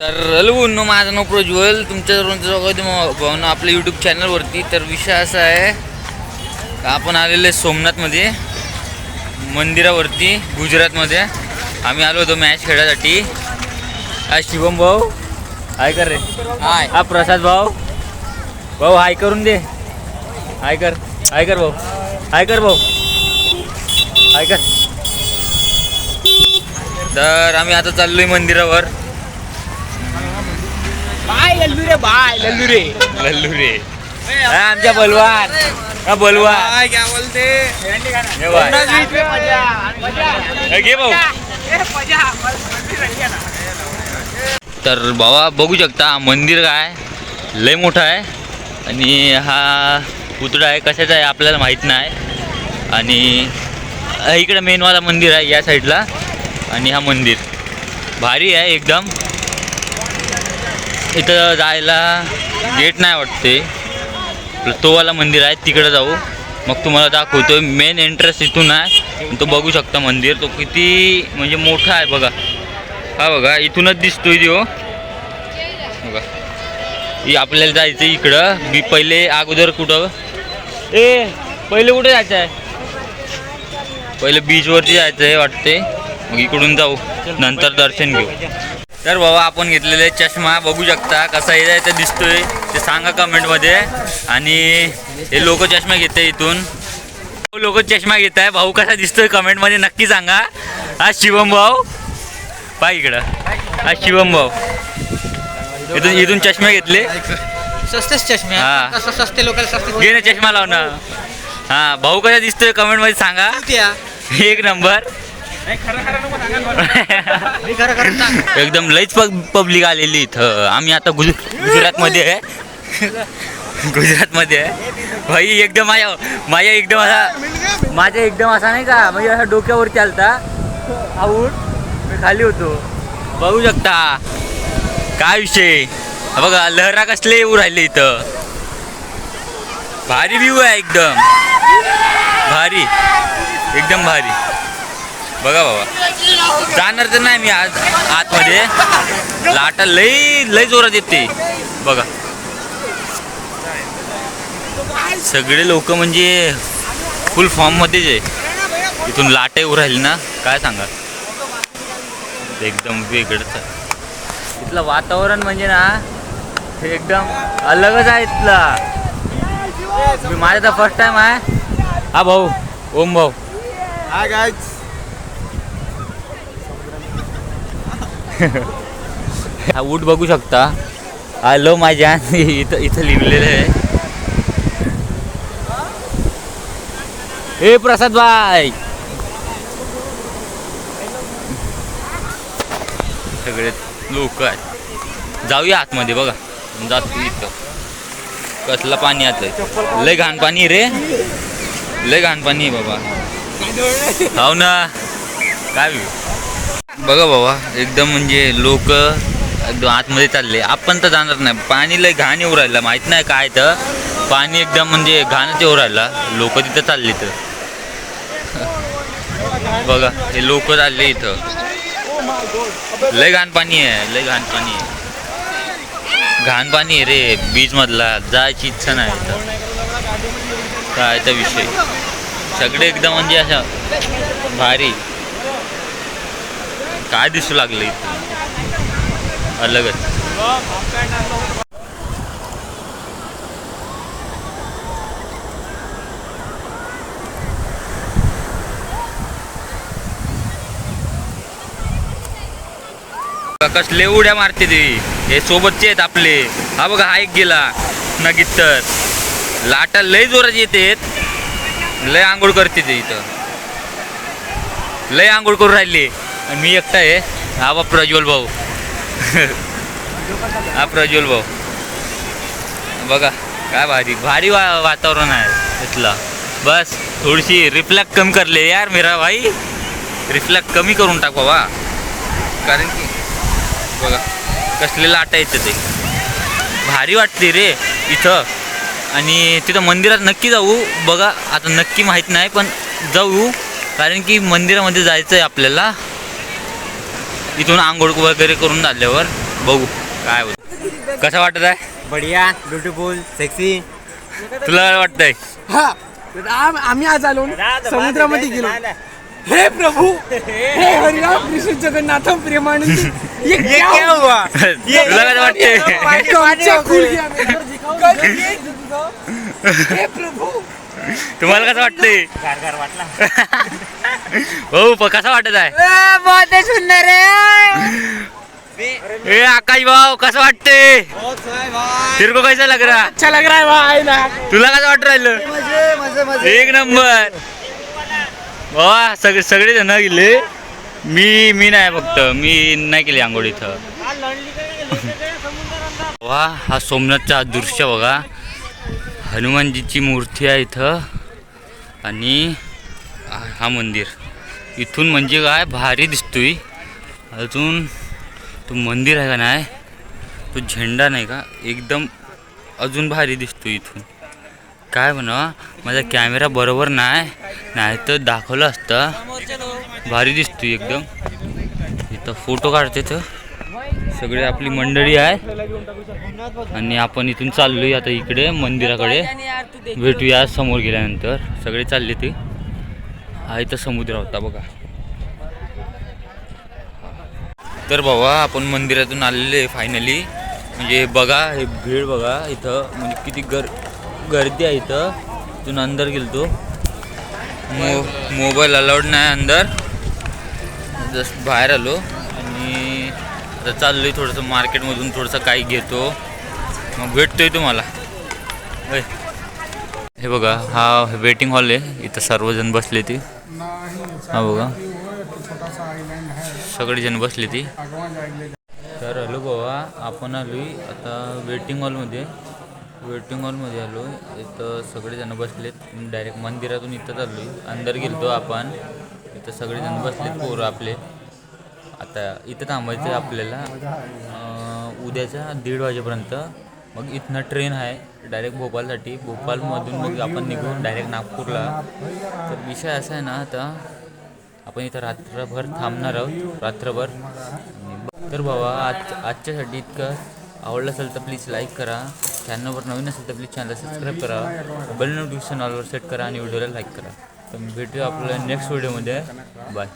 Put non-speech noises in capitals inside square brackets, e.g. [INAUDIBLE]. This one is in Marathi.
तर हॅलो नो माझं नाव प्रज्वल. तुमच्या स्वागत आहे भावना आपल्या यूट्यूब चॅनलवरती तर विषय असा आहे आपण आलेले आहे सोमनाथमध्ये मंदिरावरती गुजरातमध्ये. आम्ही आलो होतो मॅच खेळायसाठी. हा शिवम भाऊ हाय कर रे. हाय. हा प्रसाद भाऊ. भाऊ हाय करून दे. हाय कर हाय कर भाऊ. हाय कर भाऊ. हाय कर. तर आम्ही आता चाललोय मंदिरावर. बाय लल्लू रे बाय लल्लू रे लल्लू रे हा, आमच्या बलवान. हा बलवान. क्या बोलते? हे बघ. हे घे भाऊ. तर बाबा बघू शकता हा मंदिर काय लय मोठा आहे. आणि हा पुतळा आहे कशाचा आहे आपल्याला माहीत नाही. आणि हा इकडे मेनवाला मंदिर आहे या साईडला. आणि हा मंदिर. भारी आहे एकदम. इथं जायला गेट नाही वाटते. तोवाला मंदिर आहे तिकडे जाऊ. मग तुम्हाला दाखवतो मेन एंट्रन्स इथून आहे. तो बघू शकता मंदिर. तो किती म्हणजे मोठा आहे बघा. हा बघा इथूनच दिसतोय तो. बघा. आपल्याला जायचं इकडं. मी पहिले अगोदर कुठं? ए पहिले कुठे जायचं आहे? पहिले बीचवरती जायचं आहे वाटते मग इकडून जाऊ. नंतर दर्शन घेऊ. तर बाबा आपण घेतलेले चष्मा बघू शकता कसा आहे ते दिसतोय. ते सांगा कमेंटमध्ये. आणि हे लोक चष्मा घेते इथून. लोक चष्मा घेत आहे. भाऊ कसा दिसतोय कमेंटमध्ये नक्की सांगा. हा शिवम भाऊ. पाय इकडं. हा शिवम भाऊ. इथून इथून चष्मे घेतले. सस्तेच चष्मे हा. लोकांना सस्ते घे ना चष्मा लाव ना हा भाऊ कसा दिसतोय कमेंटमध्ये सांगा. एक नंबर. एकदम लईच पब्लिक आलेली इथं. आम्ही आता गुज गुजरातमध्ये आहे. गुजरातमध्ये आहे. भाई एकदम माझ्या माझ्या एकदम असा माझ्या एकदम असा नाही का म्हणजे असा डोक्यावर चालता. आऊट मी खाली होतो. बघू शकता. काय विषय? बघा लहरा कसले येऊ राहिले इथं. भारी व्ह्यू आहे एकदम. भारी. एकदम भारी. बघा बाबा. जाणार तर नाही मी आज आतमध्ये. लाटा लई लई जोरात येते. बघा. सगळे लोक म्हणजे फुल फॉर्ममध्येच आहे. इथून लाटा येऊ राहिली ना काय सांगा एकदम वेगळंच इथलं वातावरण म्हणजे ना हे एकदम अलगच आहे इथला. माझा तर फर्स्ट टाइम आहे. हा भाऊ ओम भाऊ. हा गायच [LAUGHS] हा ऊट बघू शकता. आलो माझ्या [LAUGHS] इथं इथं लिहिलेलं आहे. ए प्रसाद बाय सगळे लोक आहेत. जाऊया आतमध्ये बघा. जातो इथं. कसलं पाणी आता लय घाण पाणी रे. लय घाण पाणी आहे बाबा. हो ना. काय? बघा बाबा एकदम म्हणजे लोक एकदम आतमध्ये चालले. आपण तर जाणार नाही. पाणी लय घाण येऊ राहिलं. माहीत नाही काय तर. पाणी एकदम म्हणजे घाणच येऊ राहिला. लोक तिथं चालले तर [LAUGHS] बघा हे लोक चालले इथं. लय घाण पाणी आहे. लय घाण पाणी आहे. घाण पाणी आहे रे. बीच मधला जायची इच्छा नाही इथं. काय तर विषय. सगळे एकदम म्हणजे असं भारी. काय दिसू लागले इथं अलगच. कसले उड्या मारते ते. हे सोबतचे आहेत आपले. हा बघा हा एक गेला. नगीत तर. लाटा लय जोरात येते. लय आंघोळ करते ते इथं. लय आंघोळ करून राहिली. आणि मी एकटा आहे. हा बा प्रज्वल भाऊ. हा प्रज्वल भाऊ. बघा काय भारी भारी वा वातावरण आहे इथलं. बस थोडीशी रिफ्लॅक्ट कमी करले यार मेरा भाई. रिफ्लॅक्ट कमी करून टाक बाबा. कारण की बघा कसले लाटा येतं ते भारी वाटते रे इथं. आणि तिथं मंदिरात नक्की जाऊ. बघा आता नक्की माहीत नाही पण जाऊ. कारण की मंदिरामध्ये जायचं आहे आपल्याला. इथून आंघोळ वगैरे करून झाल्यावर बघू काय होत. कसं वाटत आहे? बढिया ब्युटिफुल सेक्सी तुला वाटतंय? हा. आम्ही आज आलो समुद्रामध्ये गेलो. हे प्रभू हे हरिराम कृष्ण जगन्नाथ प्रेमानंद. [LAUGHS] ये क्या हुआ? [LAUGHS] [LAUGHS] हे प्रभू तुम्हाला कसं वाटतंय? हो प- कसं वाटत आहे? बहुत सुंदर है ए आकाश भाऊ कसं वाटते तेरे को कैसा लग रहा? अच्छा लग रहा है भाई ना. तुला कसं वाटत राहिलं? एक नंबर. वा सगळे सगळे जण गेले मी मी नाही फक्त मी नाही केली आंघोळ इथं. वा हा सोमनाथचा दृश्य बघा. हनुमानजीची मूर्ती आहे इथं. आणि हा- मंदिर. इथून म्हणजे काय? भारी दिसतोय. अजून तो मंदिर आहे का नाही? तो झेंडा नाही का? एकदम अजून भारी दिसतो इथून. काय म्हणा? माझा कॅमेरा बरोबर नाही. नाही तर दाखवलं असतं. भारी दिसतो एकदम. इथं फोटो काढते तर. सगळे आपली मंडळी आहे. आणि आपण इथून चाललोय आता इकडे मंदिराकडे. भेटूया समोर गेल्यानंतर. सगळे चालले ते. हा इथं समुद्र होता बघा. तर बाबा आपण मंदिरातून आलेले फायनली म्हणजे बघा हे भीड बघा इथं. म्हणजे किती गर गर्दी आहे इथं. इथून अंदर गेलतो. मो मोबाईल अलाउड नाही अंदर. जस्ट बाहेर आलो. आणि आता चाललोय थोडंसं मार्केटमधून थोडंसं काही घेतो. मग भेटतोय तुम्हाला. होय. हे बघा हा वेटिंग हॉल आहे. इथं सर्वजण बसले ती. हा बघा. सगळेजण बसले ती. तर हॅलो बाबा आपण आलोय आता वेटिंग हॉलमध्ये वेटिंग हॉलमध्ये आलो इथं सगळेजण बसलेत. डायरेक्ट मंदिरातून इथं आलोय अंदर गेलतो आपण. इथं सगळेजण बसलेत पोरं आपले. आता इथं थांबायचं आहे आपल्याला उद्याच्या दीड वाजेपर्यंत. मग इथनं ट्रेन आहे डायरेक्ट भोपालसाठी भोपालमधून मग आपण निघून डायरेक्ट नागपूरला. तर विषय असा आहे ना आता आपण इथं रात्रभर थांबणार आहोत रात्रभर. तर बाबा आज आजच्यासाठी इतकं आवडलं असेल तर प्लीज लाईक करा. चॅनलवर नवीन असेल तर प्लीज चॅनल सबस्क्राईब करा. बेल नोटिफिकेशन ऑलवर सेट करा आणि व्हिडिओला लाईक करा. तर भेटूया आपल्याला नेक्स्ट व्हिडिओमध्ये बाय